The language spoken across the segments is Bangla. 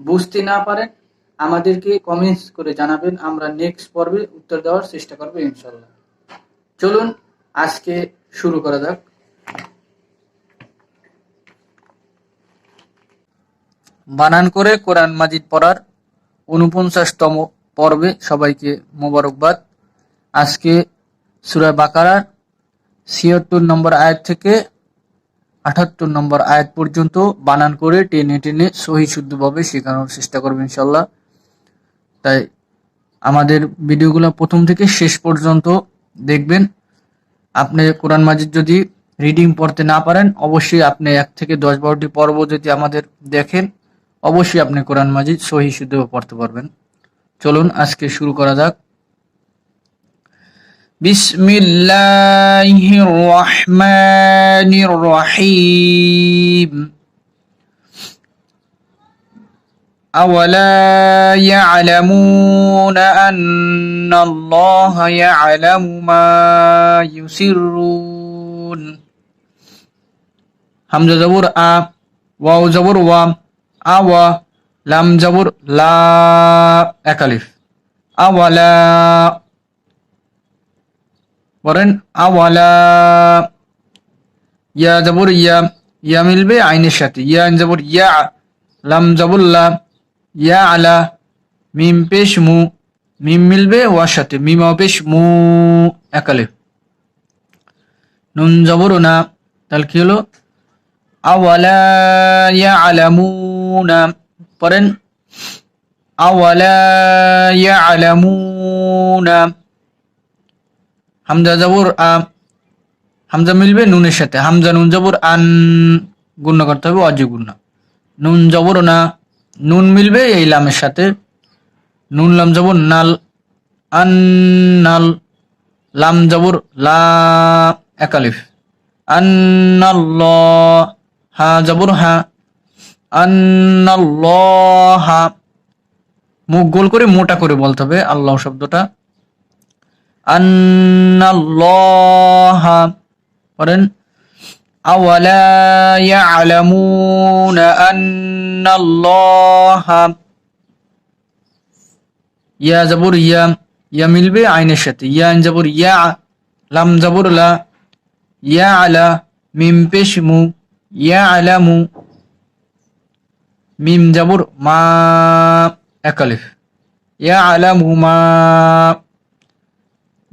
বুঝতে না পারেন, আমাদেরকে কমেন্টস করে জানাবেন। আমরা নেক্সট পর্বে উত্তর দেওয়ার চেষ্টা করব ইনশাল্লাহ। চলুন, আজকে শুরু করা যাক। বানান করে কোরআন মাজিদ পড়ার উনপঞ্চাশতম পর্বে সবাইকে মোবারকবাদ। আজকে সুরা বাকারার ছিয়াত্তর নম্বর আয়াত থেকে আটাত্তর নম্বর আয়াত পর্যন্ত বানান করে টেনে টেনে সহি শুদ্ধভাবে শেখানোর চেষ্টা করবেন ইনশাল্লাহ তাই আমাদের ভিডিওগুলো প্রথম থেকে শেষ পর্যন্ত দেখবেন। আপনি কোরআন মাজিদ যদি রিডিং পড়তে না পারেন, অবশ্যই আপনি এক থেকে দশ বারোটি পর্ব যদি আমাদের দেখেন, অবশ্যই আপনি কোরআন মাজিদ সহি শুদ্ধভাবে পড়তে পারবেন। চলুন আজকে শুরু করা যাক। بسم الله الرحمن الرحيم. أولا يعلمون أن الله يعلم ما يسرون. حمزة زبور أ واو زبور و أوا لام زبور لا أكاليف أولا বলেন আওয়ালা ইয়া জবর ইয়া ইয়া মিলবে আইনের সাথে ইয়া জবর ইয়া লাম জবুল্লা ইয়া আলা মিম পেশ মু মিম মিলবে ওয়ার সাথে মিম পেশ মু একালে নুন জবর না তাহলে কি হলো আওয়ালা ইয়া আলামুনা পড়েন আওয়ালা ইয়া আলামুনা হামজা জবর, আ, হামজা মিলবে নুনের সাথে। হামজা নুন জবর, আন গুণ্য করতে হবে অজি গুণ্য নুন জবর না, নুন মিলবে এই লামের সাথে। নুন লাম জবর, নাল, আন, নাল, লাম জবর, লা একালিফ আন্নাল্লাহ হা জবর, হা। আন্নাল হা। মুখ গোল করে মোটা করে বলতে হবে আল্লাহ শব্দটা। আন্নাল্লাহা পড়েন আওয়ালা ইয়ালামুনা আন্নাল্লাহা ইয়া জবর ইয়া ইয়া মিলবে আইনের সাথে ইয়া জবর ইয়া লাম জবর লা ইয়া আলা মিম পেশ মু ইয়া আলামু মিম জবর মা একালিফ ইয়া আলামু মা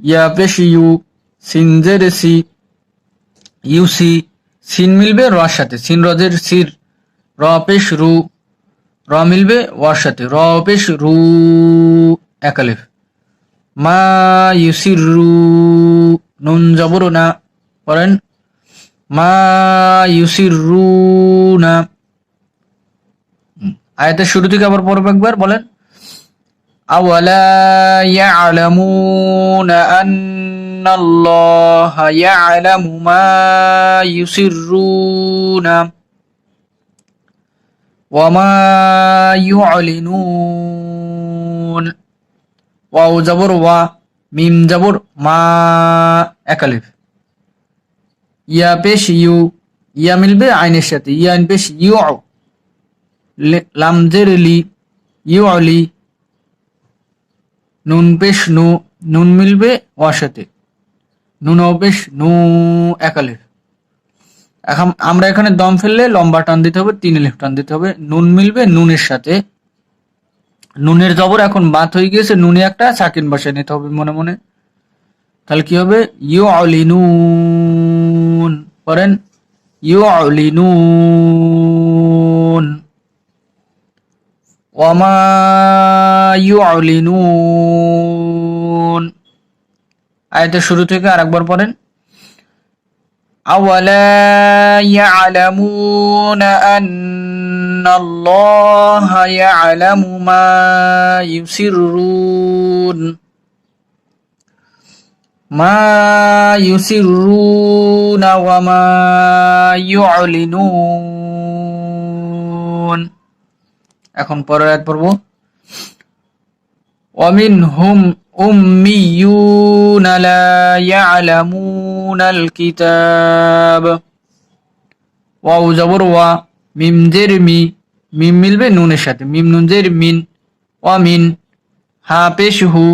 ইয়া পেশ ইউ, সিন জের সি ইউসি সিন মিলবে র সাথে, সিন রজের সির, র পেশ রু, র মিলবে ওয়ার সাথে, র পেশ রু একালিফ মা ইউসির রু, নুন জবর না, পড়েন। মা ইউসির রু না। আয়াতের শুরু থেকে আবার পড়বে একবার, বলেন। أولا يعلمون أن الله يعلم ما يسرون وما يعلنون واو زبر و মিম জবর মা একালিফ ইয়া পেশ ইউ ইয়া মিলবে আইনের সাথে ইয়া পেশ ইউ লামজের লি ইউ আলি নুন পেশ নু, নুন মিলবে ওয়ার সাথে নুন পেশ নু একালের। এখন আমরা এখানে দম ফেললে লম্বা টান দিতে হবে, তিন এলিফ টান দিতে হবে। নুন মিলবে নুনের সাথে। নুনের জবর এখন বাত হয়ে গিয়েছে, নুনে একটা সাকিন বসে নিতে হবে মনে মনে। তাহলে কি হবে? ইউ আলিনুন পড়েন। ইউ আলিনুন ওয়ামা ইউ আলিনুন আয়াতের শুরু থেকে আরেকবার পড়েন أولا يعلمون أن الله يعلم ما يسرون ما يسرون وما يعلنون এখন পরের আয়াত পড়ব। ওয়ামিন হুম উম্মিয়ুন লা ইয়ালামুনাল কিতাব। ওয়াও জবর ওয়া, মিম জের মি মিম মিলবে নুনের সাথে, মিম নুন জের মিন ওয়ামিন হা পেশ হু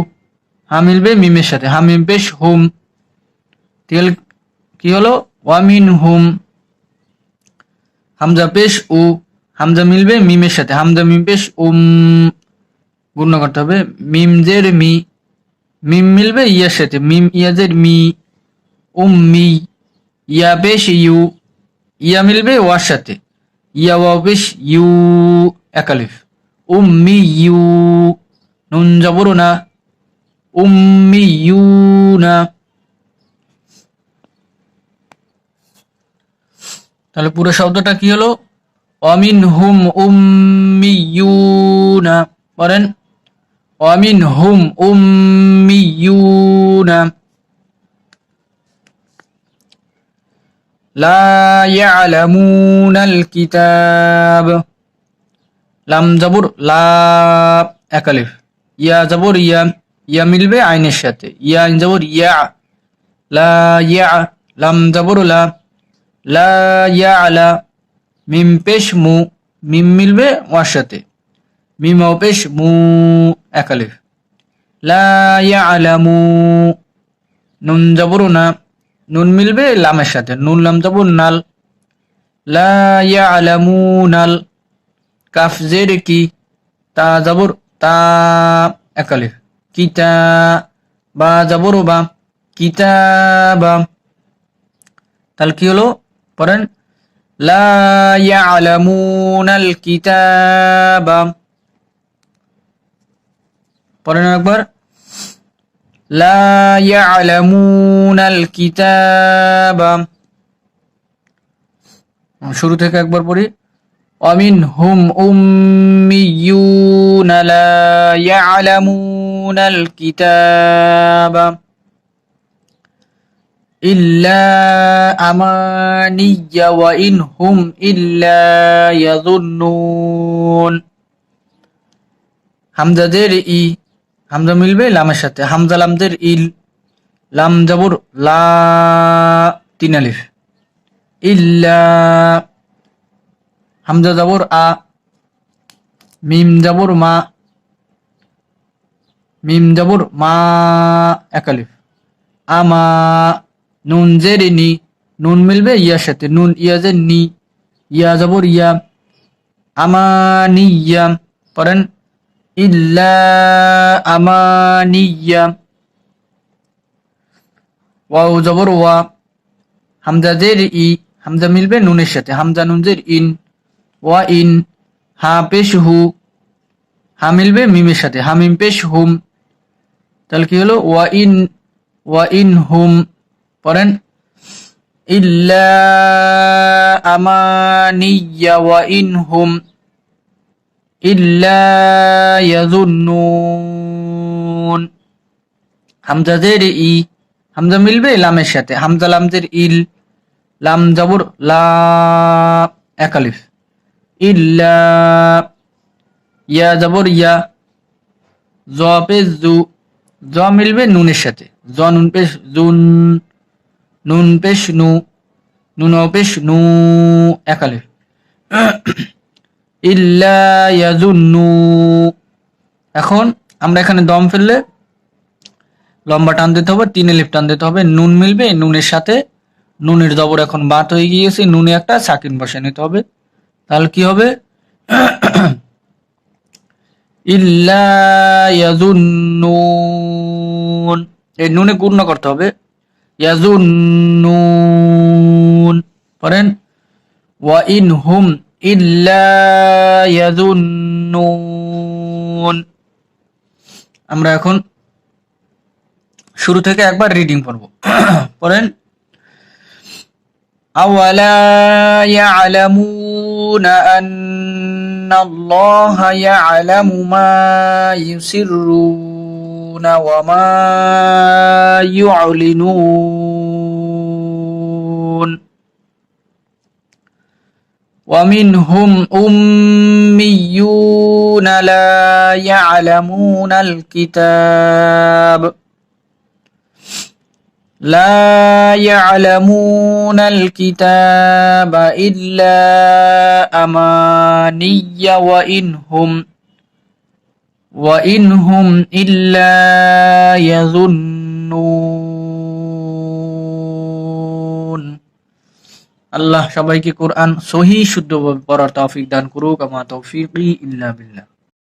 হা মিলবে মিমের সাথে, হা মিম পেশ হুম তেল কি হলো? ওয়ামিন হুম হামজা পেশ উ হামজা মিলবে মিমের সাথে। হামজা মিম উম, গুণ করতে হবে। মিম জের, মি, মিম মিলবে ইয়ার সাথে। মিম ইয়াজের মি উম্মি ইয়া পেশ ইউ, ইয়া মিলবে ওয়ার সাথে। ইয়া ওয়া পেশ ইউ, একালিফ। উম্মি ইউ, নুন জবর না। উম্মি ইউ, না। তাহলে পুরো শব্দটা কি হলো? অমিন হুম উম্মিয়ুনা বলেন অমিন হুম উম্মিয়ুনা লা ইয়ালামুনাল কিতাব লাম জবর লা একালিফ ইয়া জবর ইয়া ইয়া মিলবে আইনের সাথে ইয়া আইন জবর ইয়া লা ইয়া লাম জবর লা লা ইয়া আলা মিম পেশ মু, মিম মিলবে ওয়ার সাথে। মিম ও পেশ মু একালিফ লা ইয়া আলা মু নুন জবর না। নুন মিলবে লামের সাথে। নুন, লাম জবর নাল। লা ইয়া আলা মু নাল। কাফ, জের, কি? তা যাবর তা একালিফ কিতা বা জবর, বা। কিতাবা। তাহলে কি হলো? পড়েন লা ইয়ালামুনাল কিতাবা পড়েন একবার লা ইয়ালামুনাল কিতাবা শুরু থেকে একবার পড়ি ومنهم أميون لا يعلمون الكتاب إلا أماني وإن هم إلا يظنون হামজাদের ই হামজা মিলবে লামের সাথে হামজা লামদের ইল লাম জাবর লা তিন আলিফ ইল্লা হামজা জাবর আ মিম জাবর মা মিম জাবর মা একালিফ আমা নুন জের নি, নুন মিলবে ইয়ার সাথে, নুন ইয়াজের নি, ইয়া জবর ইয়া, আমানিয়া, পড়েন, ইল্লা আমানিয়া, ওয়াও জবর ওয়া, হামজা জের ই, হামজা মিলবে নুনের সাথে, হামজা নুন জের ইন, ওয়া ইন, হা পেশ হু, হা মিলবে মিমের সাথে হামিম পেশ হুম, তাহলে কি হলো? ওয়া ইন ওয়া ইন হুম পড়েন, ইল্লা আমানিয়া ওয়া ইন হুম ইল্লা ইয়াজুন্নুন হামজাদের ই, হামজা মিলবে লামের সাথে, হামজা লামজের ইল, লাম জবর, লা একালিফ ইল্লা ইয়া জবর, ইয়া, জ পেশ জু, জ মিলবে নুনের সাথে, জ নুন পেশ জুন। নুন পেশ নু নুন পেশ নু ইল্লা ইয়াজুন্নু। এখন আমরা এখানে দম ফেললে লম্বা টান দিতে হবে, তিনে লিফ টান দিতে হবে, নুন মিলবে, নুনের সাথে নুনের জবর এখন বাত হয়ে গিয়েছে, নুনে একটা সাকিন বসে নিতে হবে। তাহলে কি হবে? ইল্লা ইয়াজুন্নুন। এই নুনে গুণ করতে হবে। يظنون فرن وإن إلا يظنون আমরা এখন শুরু থেকে একবার রিডিং পড়ব। পড়েন أولا يعلمون أن الله يعلم ما يسرون. يسرون وما يعلنون. ومنهم أميون لا يعلمون الكتاب. لا يعلمون الكتاب إلا أماني وإن هم وإن هم إلا يظنون আল্লাহ সবাইকে কোরআন সহি শুদ্ধভাবে পড়ার তৌফিক দান করুক আমা তৌফিকি ইল্লা বিল্লাহ